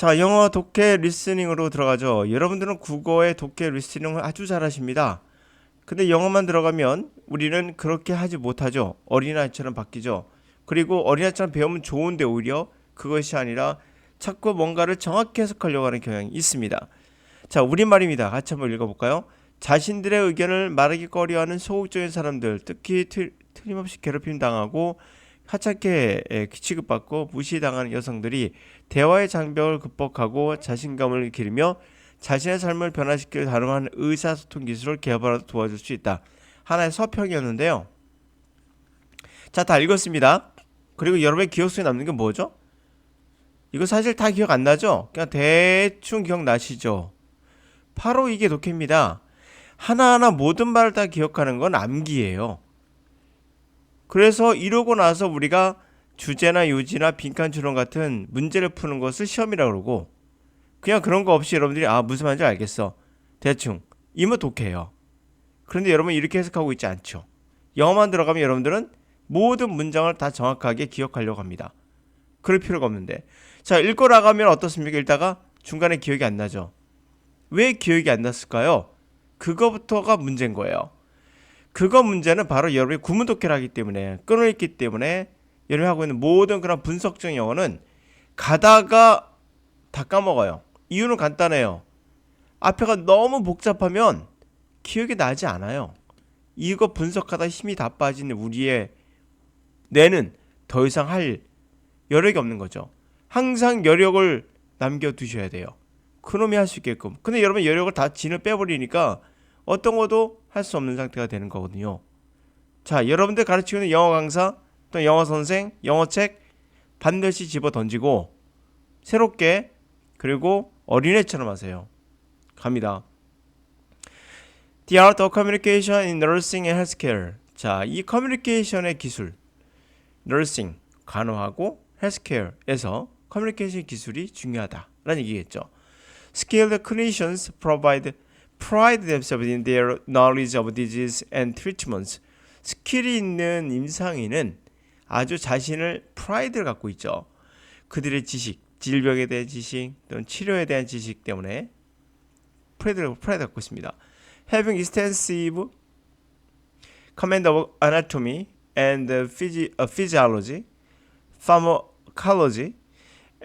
자, 영어 독해 리스닝으로 들어가죠. 여러분들은 국어의 독해 리스닝을 아주 잘하십니다. 근데 영어만 들어가면 우리는 그렇게 하지 못하죠. 어린아이처럼 바뀌죠. 그리고 어린아이처럼 배우면 좋은데 오히려 그것이 아니라 자꾸 뭔가를 정확히 해석하려고 하는 경향이 있습니다. 자, 우리말입니다. 같이 한번 읽어볼까요? 자신들의 의견을 말하기 꺼려하는 소극적인 사람들, 특히 틀, 틀림없이 괴롭힘 당하고 하찮게 에, 취급받고 무시당하는 여성들이 대화의 장벽을 극복하고 자신감을 기르며 자신의 삶을 변화시킬 다양한 의사소통 기술을 개발하도 도와줄 수 있다. 하나의 서평이었는데요. 자, 다 읽었습니다. 그리고 여러분의 기억 속에 남는 게 뭐죠? 이거 사실 다 기억 안 나죠? 그냥 대충 기억나시죠? 바로 이게 독해입니다. 하나하나 모든 말을 다 기억하는 건 암기예요. 그래서 이러고 나서 우리가 주제나 요지나 빈칸 추론 같은 문제를 푸는 것을 시험이라고 그러고 그냥 그런 거 없이 여러분들이 아 무슨 말인지 알겠어. 대충 이면 독해요. 그런데 여러분 이렇게 해석하고 있지 않죠. 영어만 들어가면 여러분들은 모든 문장을 다 정확하게 기억하려고 합니다. 그럴 필요가 없는데. 자, 읽고 나가면 어떻습니까? 읽다가 중간에 기억이 안 나죠. 왜 기억이 안 났을까요? 그거부터가 문제인 거예요. 그거 문제는 바로 여러분이 구문 독해를 하기 때문에 끊어있기 때문에 여러분이 하고 있는 모든 그런 분석적 영어는 가다가 다 까먹어요. 이유는 간단해요. 앞에가 너무 복잡하면 기억이 나지 않아요. 이거 분석하다 힘이 다 빠지는 우리의 뇌는 더 이상 할 여력이 없는 거죠. 항상 여력을 남겨두셔야 돼요. 그놈이 할 수 있게끔. 근데 여러분 여력을 다 진을 빼버리니까 어떤 것도 할 수 없는 상태가 되는 거거든요. 자, 여러분들 가르치고 있는 영어 강사, 또 영어 선생, 영어 책 반드시 집어 던지고 새롭게 그리고 어린애처럼 하세요. 갑니다. The art of communication in nursing and healthcare. 자, 이 커뮤니케이션의 기술, nursing 간호하고 healthcare에서 커뮤니케이션 기술이 중요하다라는 얘기겠죠. Skilled clinicians provide pride themselves in their knowledge of disease and treatments. 스킬이 있는 임상인은 아주 자신을 프라이드를 갖고 있죠. 그들의 지식, 질병에 대한 지식 또는 치료에 대한 지식 때문에 프라이드를 프라이드 갖고 있습니다. Having extensive command of anatomy and physi- uh, physiology, pharmacology,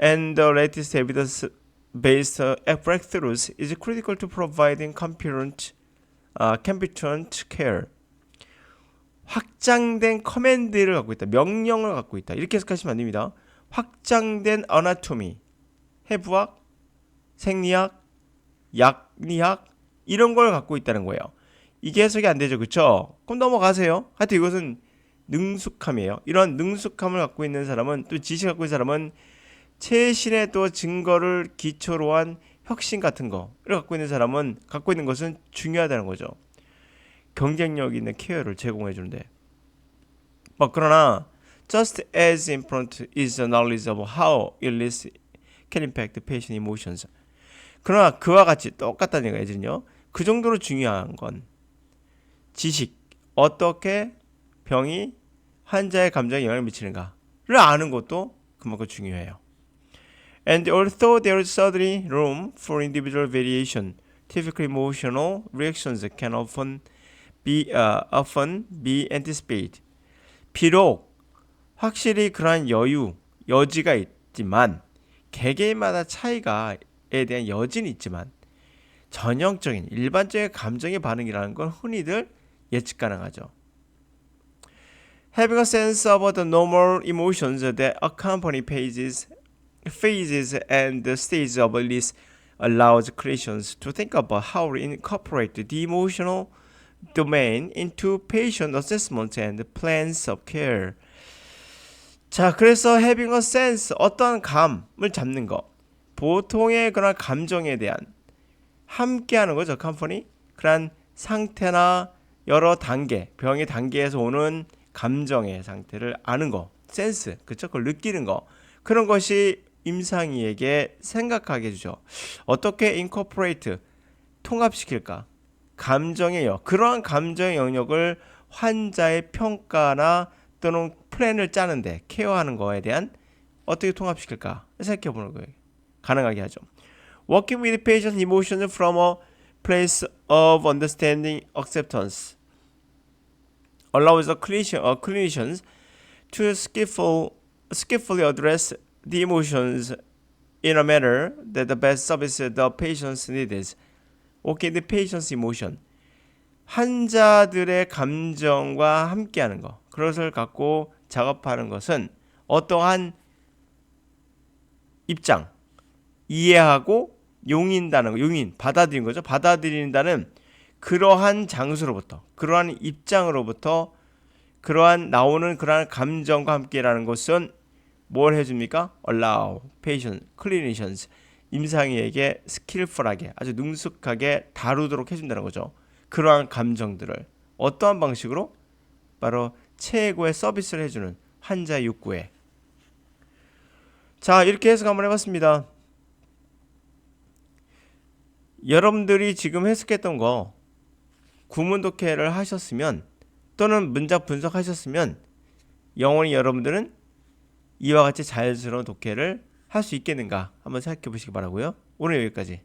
and the latest evidence-based uh, breakthroughs is critical to providing competent, uh, competent care. 확장된 커맨드를 갖고 있다. 명령을 갖고 있다. 이렇게 해석하시면 안 됩니다. 확장된 어나토미, 해부학, 생리학, 약리학 이런 걸 갖고 있다는 거예요. 이게 해석이 안 되죠. 그렇죠? 그럼 넘어가세요. 하여튼 이것은 능숙함이에요. 이런 능숙함을 갖고 있는 사람은 또 지식 갖고 있는 사람은 최신의 또 증거를 기초로 한 혁신 같은 거를 갖고 있는 사람은 갖고 있는 것은 중요하다는 거죠. 경쟁력 있는 케어를 제공해 주는데. 뭐 그러나 just as important is the knowledge of how illness can impact patient emotions. 그러나 그와 같이 똑같다는 얘기거든요. 그 정도로 중요한 건 지식 어떻게 병이 환자의 감정에 영향을 미치는가를 아는 것도 그만큼 중요해요. And although there is certainly room for individual variation, typical emotional reactions can often be uh, often be anticipated. 비록 확실히 그러한 여유, 여지가 있지만 개개인마다 차이가에 대한 여지는 있지만 전형적인 일반적인 감정의 반응이라는 건 흔히들 예측 가능하죠. Having a sense of the normal emotions that accompany pages, phases and stages of release allows clinicians to think about how to incorporate the emotional domain into patient assessment and plans of care. 자, 그래서 having a sense, 어떤 감을 잡는 거. 보통의 그런 감정에 대한 함께 하는 거죠, 컴퍼니. 그런 상태나 여러 단계, 병의 단계에서 오는 감정의 상태를 아는 거. 센스, 그쵸? 그걸 느끼는 거. 그런 것이 임상이에게 생각하게 해주죠. 어떻게 incorporate, 통합시킬까? 감정의 영, 그러한 감정의 영역을 환자의 평가나 또는 플랜을 짜는데 케어하는 거에 대한 어떻게 통합시킬까 생각해 보는 거예요. 가능하게 하죠. Working with patient emotions from a place of understanding acceptance allows the clinician, uh, clinicians to skillful, skillfully address the emotions in a manner that the best services the patient's needs. Okay, the patient's emotion. 환자들의 감정과 함께하는 것, 그것을 갖고 작업하는 것은 어떠한 입장, 이해하고 용인다는 거, 용인, 받아들인 거죠. 받아들인다는 그러한 장소로부터, 그러한 입장으로부터, 그러한 나오는 그러한 감정과 함께라는 것은 뭘 해줍니까? allow, patient, clinicians, 임상의에게 스킬풀하게, 아주 능숙하게 다루도록 해준다는 거죠. 그러한 감정들을 어떠한 방식으로? 바로 최고의 서비스를 해주는 환자 욕구에. 자, 이렇게 해석 한번 해봤습니다. 여러분들이 지금 해석했던 거 구문 독해를 하셨으면 또는 문장 분석하셨으면 영원히 여러분들은 이와 같이 자연스러운 독해를 할 수 있겠는가 한번 생각해 보시기 바라고요. 오늘 여기까지.